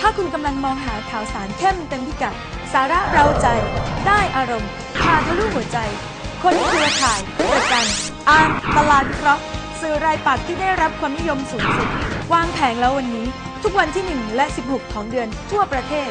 ถ้าคุณกำลังมองหาข่าวสารเข้มเต็มพิกัด สาระเราใจ ได้อารมณ์พาทะลุหัวใจ คนเครือข่ายประกันอ่านตลาดวิเคราะห์สื่อรายปักที่ได้รับความนิยมสูงสุด วางแผงแล้ววันนี้ ทุกวันที่ 1 และ 16 ของเดือนทั่วประเทศ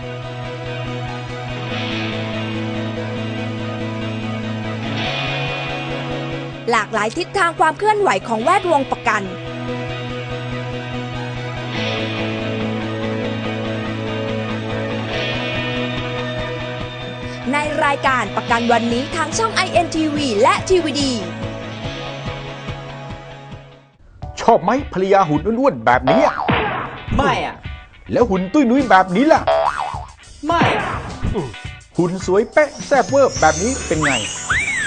หลากหลายทิศทางความเคลื่อนไหวของแวดวงประกันในรายการประกันวันนี้ทางช่อง INTV และ TVD ชอบไหมภรรยาหุ่นอ้วนๆแบบนี้อะไม่อะแล้วหุ่นตุ้ยนุ้ยแบบนี้ล่ะ ไม่อะหุ่นสวยเป๊ะแซ่บเวอร์แบบนี้เป็นไง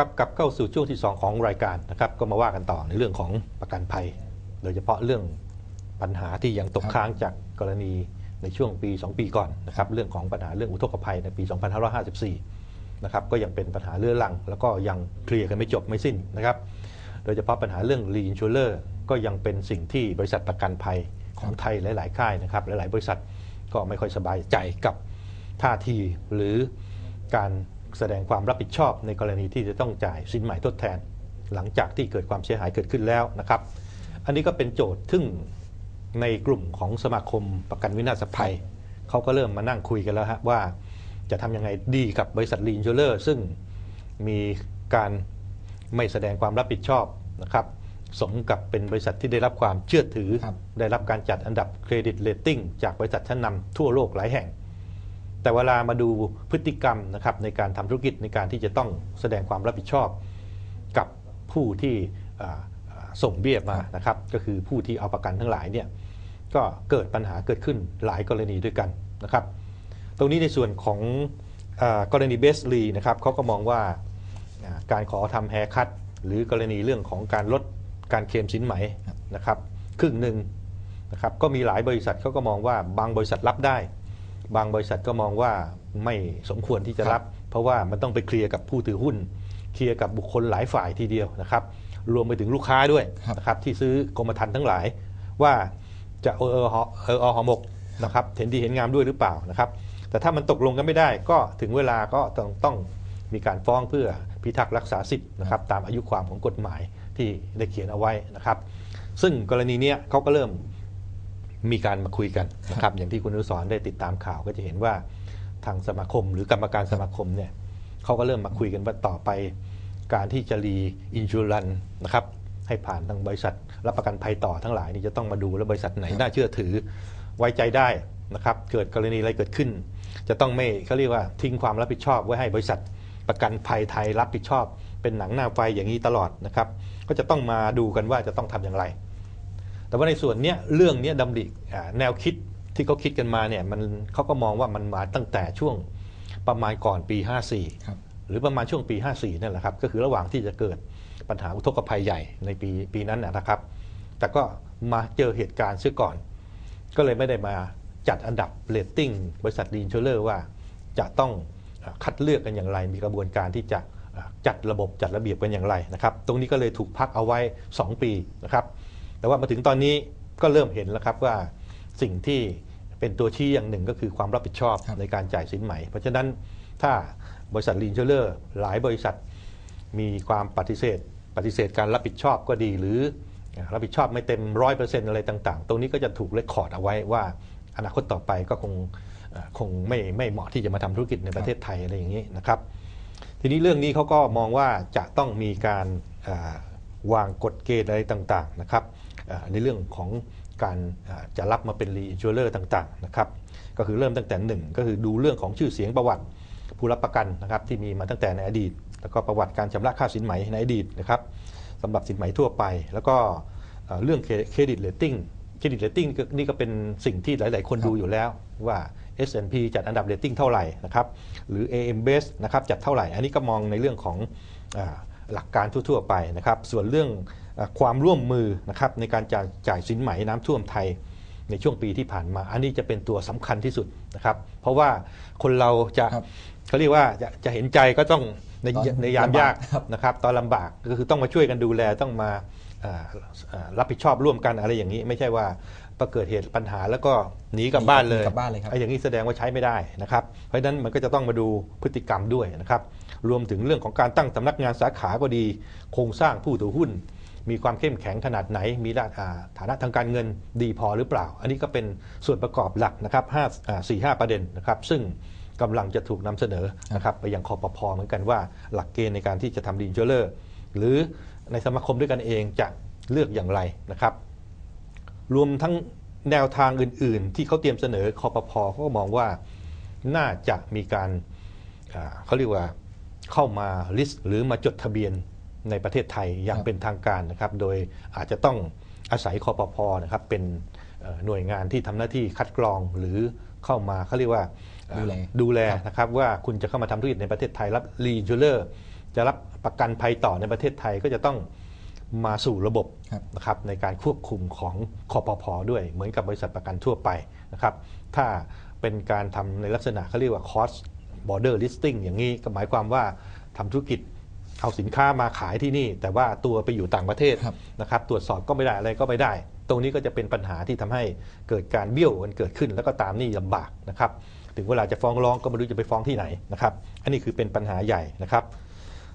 ครับกลับเข้าสู่ช่วงที่ 2 ของรายการนะครับก็มาว่ากันต่อในเรื่องของประกันภัย โดยเฉพาะเรื่องปัญหาที่ยังตกค้างจากกรณีในช่วงปี 2 ปีก่อนนะครับเรื่องของปัญหาเรื่องอุทกภัยในปี 2554 นะครับก็ยังเป็นปัญหาเรื้อรัง แล้วก็ยังเคลียร์กันไม่จบไม่สิ้นนะครับโดยเฉพาะปัญหาเรื่องรีอินชูเลอร์ก็ยังเป็นสิ่งที่บริษัทประกันภัยของไทยหลาย ๆ ค่ายนะครับหลาย ๆ บริษัทก็ไม่ค่อยสบายใจกับท่าทีหรือการ แสดงความรับผิดชอบในกรณีที่จะต้องจ่ายสินใหม่ทดแทน หลังจากที่เกิดความเสียหายเกิดขึ้นแล้วนะครับ อันนี้ก็เป็นโจทย์ซึ่งในกลุ่มของสมาคมประกันวินาศภัยเขาก็เริ่มมานั่งคุยกันแล้วฮะว่าจะทำยังไงดีกับบริษัทรีนชูเลอร์ซึ่งมีการไม่แสดงความรับผิดชอบนะครับสมกับเป็นบริษัทที่ได้รับความเชื่อถือ ได้รับการจัดอันดับเครดิตเรตติ้งจากบริษัทชั้นนำทั่วโลกหลายแห่ง แต่เวลามาดูพฤติกรรมนะครับในการทำธุรกิจในการที่จะต้องแสดงความรับผิดชอบกับผู้ที่ส่งเบี้ยมานะครับก็คือผู้ที่เอาประกันทั้งหลายเนี่ยก็เกิดปัญหาเกิดขึ้นหลายกรณีด้วยกันนะครับ ตรงนี้ในส่วนของอกรณีเบสลีนะครับเขาก็มองว่าการขอทำแฮร์คัตหรือกรณีเรื่องของการลดการเคลมสินไหมนะครับ ครึ่งหนึ่งนะครับก็มีหลายบริษัทเขาก็มองว่าบางบริษัทรับได้ บางบริษัทก็มองว่าไม่สมควรที่จะรับ เพราะว่ามันต้องไปเคลียร์กับผู้ถือหุ้น เคลียร์กับบุคคลหลายฝ่ายทีเดียวนะครับ รวมไปถึงลูกค้าด้วยนะครับที่ซื้อกรมธรรม์ทั้งหลายว่าจะเออเออหอเออเอาหอหมกนะครับเห็นดีเห็นงามด้วยหรือเปล่านะครับ แต่ถ้ามันตกลงกันไม่ได้ก็ถึงเวลาก็ต้องต้องมีการฟ้องเพื่อพิทักษ์รักษาสิทธิ์นะครับตามอายุความของกฎหมายที่ได้เขียนเอาไว้นะครับ ซึ่งกรณีเนี้ยเขาก็เริ่ม มีการมาคุยกันนะครับอย่างที่คุณอนุสรณ์ได้ติดตามข่าวก็จะเห็นว่าทางสมาคม หรือกรรมการสมาคมเนี่ยเขาก็เริ่มมาคุยกันว่าต่อไป การที่จะรีอินชูรันนะครับให้ผ่านทางบริษัท รับประกันภัยต่อทั้งหลายนี่จะต้องมาดูแล้วบริษัทไหนน่าเชื่อถือไว้ใจได้นะครับเกิดกรณีอะไรเกิดขึ้น จะต้องไม่เขาเรียกว่าทิ้งความรับผิดชอบไว้ให้บริษัทประกันภัยไทยรับผิดชอบ เป็นหนังหน้าไฟอย่างนี้ตลอดนะครับ ก็จะต้องมาดูกันว่าจะต้องทำอย่างไรแต่ ว่าในส่วนเนี้ยเรื่องเนี้ยดำริอ่าแนวคิดที่เขาคิดกันมาเนี่ยมันเขาก็มองว่ามันมาตั้งแต่ช่วงประมาณก่อนปี 54ครับหรือประมาณช่วงปี 54 นั่นแหละครับ ก็คือระหว่างที่จะเกิดปัญหาอุทกภัยใหญ่ในปีปีนั้นนะนะครับ แต่ก็มาเจอเหตุการณ์เสียก่อน ก็เลยไม่ได้มาจัดอันดับเรตติ้งบริษัทดีนเชลเลอร์ว่าจะต้องอ่าคัดเลือกกันอย่างไร มีกระบวนการที่จะอ่าจัดระบบจัดระเบียบกันอย่างไรนะครับ ตรงนี้ก็เลยถูกพักเอาไว้ 2 ปีนะครับ แต่ว่ามาถึงตอนนี้ก็เริ่มเห็นแล้วครับว่าสิ่งที่เป็นตัวชี้อย่างหนึ่งก็คือความรับผิดชอบครับในการจ่ายสินใหม่ เพราะฉะนั้นถ้าบริษัทลีนเชลเลอร์หลายบริษัทมีความปฏิเสธ ปฏิเสธการรับผิดชอบก็ดีหรือรับผิดชอบไม่เต็มร้อยเปอร์เซ็นต์อะไรต่างๆ ตรงนี้ก็จะถูกเลคคอร์ดเอาไว้ว่าอนาคตต่อไปก็คงเอ่อคงไม่ไม่เหมาะที่จะมาทำธุรกิจในประเทศไทยอะไรอย่างนี้นะครับ ทีนี้เรื่องนี้เขาก็มองว่าจะต้องมีการเอ่อวางกฎเกณฑ์อะไรต่างๆนะครับเอ่อ ในเรื่องของการจะรับมาเป็นรีอินชัวเลอร์ต่างๆนะครับก็คือเริ่มตั้งแต่หนึ่งก็คือดูเรื่องของชื่อเสียงประวัติผู้รับประกันนะครับที่มีมาตั้งแต่ในอดีต แล้วก็ประวัติการชำระค่าสินไหมในอดีตนะครับสำหรับสินไหมทั่วไป แล้วก็เรื่องเครดิตเลตติ้งเครดิตเลตติ้งนี่ก็เป็นสิ่งที่หลาย ๆ คนดูอยู่แล้วว่า S&P จัดอันดับเรตติ้งเท่าไหร่นะครับหรือ AM Best นะครับจัดเท่าไหร่ อันนี้ก็มองในเรื่องของอหลักการทั่ว ๆ ไปนะครับส่วนเรื่อง ความร่วมมือนะครับในการจ่ายจ่ายสินไหมน้ำท่วมไทยในช่วงปีที่ผ่านมา อันนี้จะเป็นตัวสำคัญที่สุดนะครับ เพราะว่าคนเราจะครับเขาเรียกว่าจะจะเห็นใจก็ต้องในตอนในยามยากลำบากครับนะครับ ตอนลำบากก็คือต้องมาช่วยกันดูแลต้องมาอ่าอ่ารับผิดชอบร่วมกันอะไรอย่างนี้ ไม่ใช่ว่าพอเกิดเหตุปัญหาแล้วก็หนีกลับบ้านเลยกลับบ้านเลยครับไอ้อย่างนี้แสดงว่าใช้ไม่ได้นะครับ เพราะฉะนั้นมันก็จะต้องมาดูพฤติกรรมด้วยนะครับ รวมถึงเรื่องของการตั้งสำนักงานสาขาก็ดี โครงสร้างผู้ถือหุ้น มีความเข้มแข็งขนาดไหน มีด้านอ่าฐานะทางการเงินดีพอหรือเปล่า อันนี้ก็เป็นส่วนประกอบหลักนะครับห้าสี่ห้าประเด็นนะครับซึ่งกำลังจะถูกนำเสนอนะครับไปยังคอปพอเหมือนกันว่าหลักเกณฑ์ในการที่จะทำดีนเจเลอร์หรือในสมาคมด้วยกันเองจะเลือกอย่างไรนะครับ รวมทั้งแนวทางอื่น ๆ ที่เขาเตรียมเสนอคอปพเขาก็มองว่าน่าจะมีการเขาเรียกว่าเข้ามาลิสต์หรือมาจดทะเบียน ในประเทศไทยอย่างครับเป็นทางการนะครับ โดยอาจจะต้องอาศัยคอปพนะครับเป็นเอ่อหน่วยงานที่ทำหน้าที่คัดกรองหรือเข้ามาเขาเรียกว่าเอ่อดูแลดูแลนะครับว่าคุณจะเข้ามาทำธุรกิจในประเทศไทยรับรีอินชูเลอร์จะรับประกันภัยต่อในประเทศไทยก็จะต้องมาสู่ระบบครับนะครับในการควบคุมของคอปพด้วย เหมือนกับบริษัทประกันทั่วไปนะครับ ถ้าเป็นการทำในลักษณะเขาเรียกว่า cost border listing อย่างนี้ก็หมายความว่าทำธุรกิจ เอาสินค้ามาขายที่นี่ แต่ว่าตัวไปอยู่ต่างประเทศครับนะครับ ตรวจสอบก็ไม่ได้อะไรก็ไม่ได้ ตรงนี้ก็จะเป็นปัญหาที่ทำให้เกิดการเบี้ยวกันเกิดขึ้น แล้วก็ตามหนี่ลำบากนะครับ ถึงเวลาจะฟ้องร้องก็ไม่รู้จะไปฟ้องที่ไหนนะครับ อันนี้คือเป็นปัญหาใหญ่นะครับ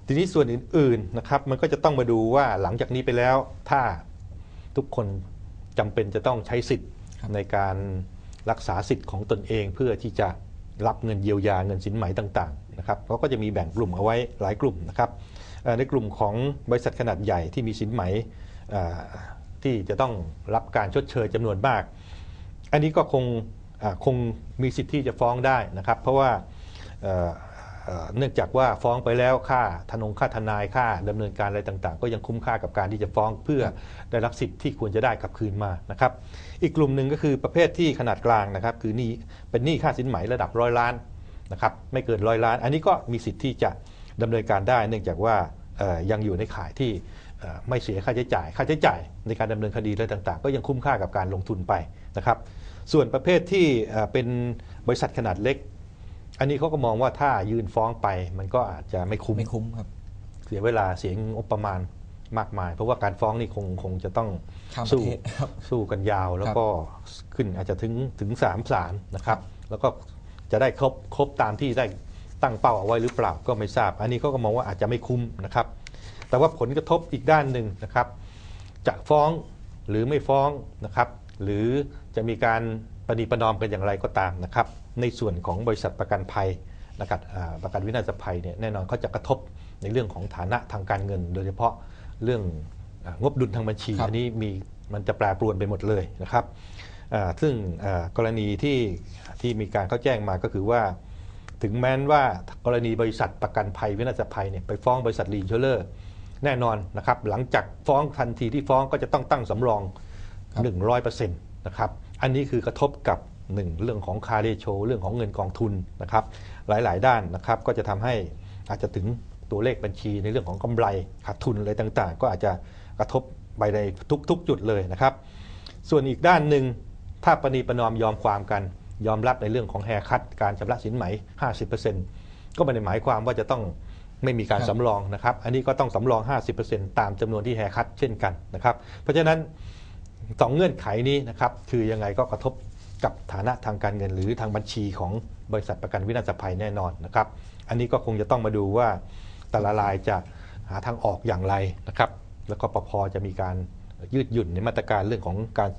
ทีนี้ส่วนอื่นๆนะครับ มันก็จะต้องมาดูว่าหลังจากนี้ไปแล้ว ถ้าทุกคนจำเป็นจะต้องใช้สิทธิ์ครับในการรักษาสิทธิ์ของตนเองเพื่อที่จะรับเงินเยียวยาเงินสินไหมต่างๆ นะครับเขาก็จะมีแบ่งกลุ่มเอาไว้หลายกลุ่มนะครับในกลุ่มของบริษัทขนาดใหญ่ที่มีสินไหม่ที่จะต้องรับการชดเชยจำนวนมาก อันนี้ก็คงคงมีสิทธิ์ที่จะฟ้องได้นะครับ เพราะว่าเนื่องจากว่าฟ้องไปแล้วค่าทนงค่าทนายค่าดำเนินการอะไรต่าง ๆ ก็ยังคุ้มค่ากับการที่จะฟ้องเพื่อได้รับสิทธิ์ที่ควรจะได้กลับคืนมานะครับ อีกกลุ่มหนึ่งก็คือประเภทที่ขนาดกลางนะครับ คือหนี้เป็นหนี้ค่าสินไหมระดับร้อยล้าน นะครับไม่เกินร้อยล้าน อันนี้ก็มีสิทธิ์ที่จะดำเนินการได้ เนื่องจากว่าเอ่อยังอยู่ในข่ายที่เอ่อไม่เสียค่าใช้จ่าย ค่าใช้จ่ายในการดำเนินคดีอะไรต่างๆ ก็ยังคุ้มค่ากับการลงทุนไปนะครับ ส่วนประเภทที่เอ่อเป็นบริษัทขนาดเล็ก อันนี้เขาก็มองว่าถ้ายื่นฟ้องไปมันก็อาจจะไม่คุ้มไม่คุ้มครับ เสียเวลาเสียงบประมาณมากมาย เพราะว่าการฟ้องนี่คงคงจะต้องข้ามประสู้เทศครับสู้กันยาวแล้วครับก็ขึ้นอาจจะถึงถึงสามศาลนะครับ แล้วก็ จะได้ครบครบตามที่ได้ตั้งเป้าเอาไว้หรือเปล่าก็ไม่ทราบ อันนี้เขาก็มองว่าอาจจะไม่คุ้มนะครับ แต่ว่าผลกระทบอีกด้านหนึ่งนะครับ จะฟ้องหรือไม่ฟ้องนะครับ หรือจะมีการประนีประนอมกันอย่างไรก็ตามนะครับ ในส่วนของบริษัทประกันภัยนะครับอ่าประกันวินาศภัยเนี่ยแน่นอนเขาจะกระทบในเรื่องของฐานะทางการเงิน โดยเฉพาะเรื่องอางบดุลทางบัญชีครับอันนี้มีมันจะแปรปรวนไปหมดเลยนะครับอ่า ซึ่งอ่ากรณีที่ที่มีการเขาแจ้งมาก็คือว่า ถึงแม้นว่ากรณีบริษัทประกันภัยวินาศภัยเนี่ยไปฟ้องบริษัทรีนเชลเลอร์แน่นอนนะครับหลังจากฟ้องทันทีที่ฟ้องก็จะต้องตั้งสำรอง 100%นะครับอันนี้คือกระทบกับ1เรื่องของคาเรโชเรื่องของเงินกองทุนนะครับหลายๆ ด้านนะครับก็จะทำให้อาจจะถึงตัวเลขบัญชีในเรื่องของกำไรขาดทุนอะไรต่างๆ ก็อาจจะกระทบไปในทุก ๆ จุดเลยนะครับ ส่วนอีกด้านหนึ่ง ถ้าประนีประนอมยอมความกัน ยอมรับในเรื่องของแฮร์คัตการชำระสินไหม 50%ก็ไม่ได้หมายความว่าจะต้องไม่มีการครับสำรองนะครับ อันนี้ก็ต้องสำรอง 50%ตามจำนวนที่แฮร์คัตเช่นกันนะครับ เพราะฉะนั้นสองเงื่อนไขนี้นะครับคือยังไงก็กระทบกับฐานะทางการเงินหรือทางบัญชีของบริษัทประกันวินาศภัยแน่นอนนะครับ อันนี้ก็คงจะต้องมาดูว่าแต่ละรายจะหาทางออกอย่างไรนะครับ แล้วก็ปพจะมีการยืดหยุ่นในมาตรการเรื่องของการ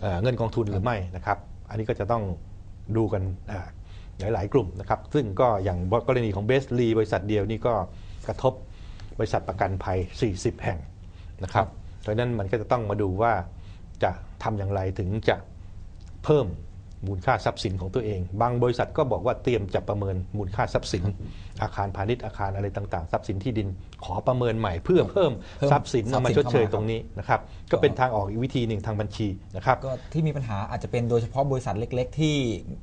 เอ่อเงินกองทุนหรือไม่นะครับ อันนี้ก็จะต้องดูกันอ่าหลายๆกลุ่มนะครับ ซึ่งก็อย่างกรณีของเบสลีบริษัทเดียวนี่ก็กระทบบริษัทประกันภัย 40 แห่งนะครับเพราะฉะนั้นมันก็จะต้องมาดูว่าจะทำอย่างไรถึงจะเพิ่ม มูลค่าทรัพย์สินของตัวเอง บางบริษัทก็บอกว่าเตรียมจะประเมินมูลค่าทรัพย์สิน อาคารพาณิชย์อาคารอะไรต่างๆ ทรัพย์สินที่ดินขอประเมินใหม่เพื่อเพิ่มเพิ่มทรัพย์สินทรัพเอาย์สิมานชดเชยเข้ามาตรงนี้นะครับก็เป็นทางออกอีกวิธีหนึ่งทางบัญชีนะครับก็ที่มีปัญหาอาจจะเป็นโดยเฉพาะบริษัทเล็ก ๆ ที่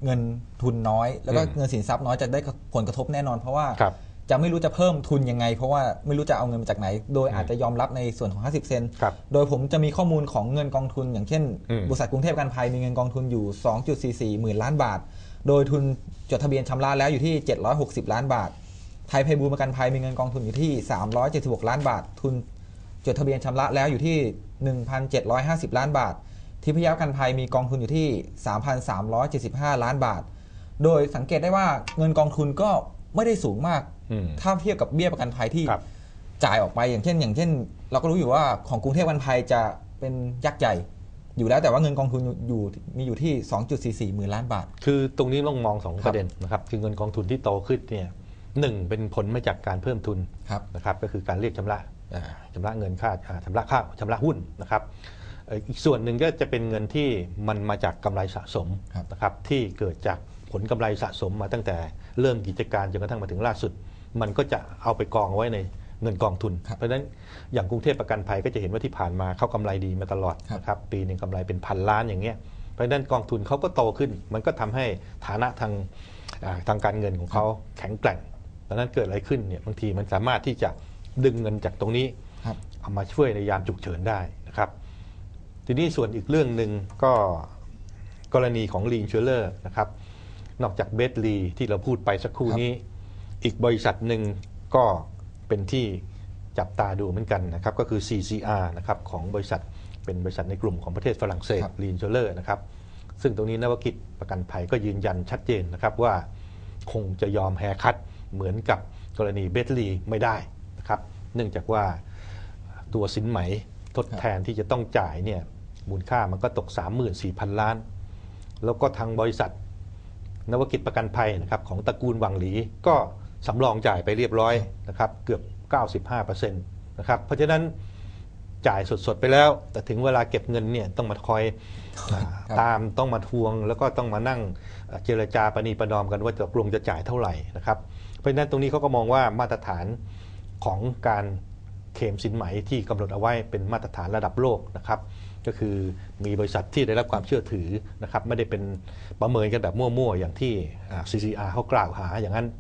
เงินทุนน้อย แล้วก็อืมเงินสินทรัพย์น้อยจะได้ผลกระทบแน่นอนเพราะว่าครับ จะไม่รู้จะเพิ่มทุนยังไง เพราะว่าไม่รู้จะเอาเงินมาจากไหน โดยอืมอาจจะยอมรับในส่วนของ 50 เซนต์ครับโดยผมจะมีข้อมูลของเงินกองทุน อย่างเช่น อืม บริษัทกรุงเทพการภัยมีเงินกองทุนอยู่ 2.44 หมื่นล้านบาท โดยทุนจดทะเบียนชำระแล้วอยู่ที่ 760 ล้านบาท ไทยไพบูลย์ประกันภัยมีเงินกองทุนอยู่ที่ 376 ล้านบาท ทุนจดทะเบียนชำระแล้วอยู่ที่ 1,750 ล้านบาท ทิพยประกันภัยมีกองทุนอยู่ที่ 3,375 ล้านบาท โดยสังเกตได้ว่าเงินกองทุนก็ไม่ได้สูงมากอืม ถ้าเทียบกับเบี้ยประกันภัยที่ครับจ่ายออกไปอย่างเช่น อย่างเช่น เราก็รู้อยู่ว่าของกรุงเทพประกันภัยจะเป็นยักษ์ใหญ่ อยู่แล้วแต่ว่าเงินกองทุนอยู่มีอยู่ที่ 2.44หมื่นล้านบาท คือตรงนี้ต้องมองสองครับประเด็นนะครับคือเงินกองทุนที่โตขึ้นเนี่ยหนึ่งเป็นผลมาจากการเพิ่มทุนครับนะครับก็คือการเรียกชำระอ่าชำระเงินค่าอ่าชำระค่าชำระหุ้นนะครับเอ่ออีกส่วนหนึ่งก็จะเป็นเงินที่มันมาจากกำไรสะสมครับนะครับที่เกิดจากผลกำไรสะสมมาตั้งแต่เริ่มกิจการจนกระทั่งมาถึงล่าสุด มันก็จะเอาไปกองเอาไว้ในเงินกองทุนครับเพราะฉะนั้นอย่างกรุงเทพประกันภัยก็จะเห็นว่าที่ผ่านมาเขากำไรดีมาตลอดครับนะครับปีหนึ่งกำไรเป็นพันล้านอย่างเงี้ยเพราะฉะนั้นกองทุนเขาก็โตขึ้น มันก็ทำให้ฐานะทางอ่าทางการเงินของเขาแข็งแกร่งดังนั้นเกิดอะไรขึ้นเนี่ยบางทีมันสามารถที่จะดึงเงินจากตรงนี้ครับเอามาช่วยในยามฉุกเฉินได้นะครับ ทีนี้ส่วนอีกเรื่องหนึ่งก็กรณีของลีนเชลเลอร์นะครับนอกจากเบสลีที่เราพูดไปสักครู่ครับนี้ อีกบริษัทหนึ่งก็เป็นที่จับตาดูเหมือนกันนะครับก็คือ CCR นะครับของบริษัทเป็นบริษัทในกลุ่มของประเทศฝรั่งเศสครับลีนเชลเลอร์นะครับซึ่งตรงนี้นวกิจประกันภัยก็ยืนยันชัดเจนนะครับว่าคงจะยอมแฮร์คัตเหมือนกับกรณีเบสลีไม่ได้นะครับเนื่องจากว่าตัวสินไหมทดแทนที่จะต้องจ่ายเนี่ยมูลค่ามันก็ตก 34,000 ล้าน แล้วก็ทางบริษัท นวกิจประกันภัยนะครับของตระกูลวังหลีก็ สำรองจ่ายไปเรียบร้อยนะครับเกือบ 95%นะครับเพราะฉะนั้นจ่ายสดๆไปแล้ว แต่ถึงเวลาเก็บเงินเนี่ยต้องมาคอยอ่าครับตามต้องมาทวง แล้วก็ต้องมานั่งเอ่อเจรจาปณีประนอมกันว่าตกลงจะจ่ายเท่าไหร่นะครับเพราะฉะนั้นตรงนี้เขาก็มองว่ามาตรฐานของการเคลมสินไหมที่กำหนดเอาไว้เป็นมาตรฐานระดับโลกนะครับก็คือมีบริษัทที่ได้รับความเชื่อถือนะครับไม่ได้เป็นประเมินกันแบบมั่วๆ อย่างที่อ่า CCR เขากล่าวหาอย่างนั้น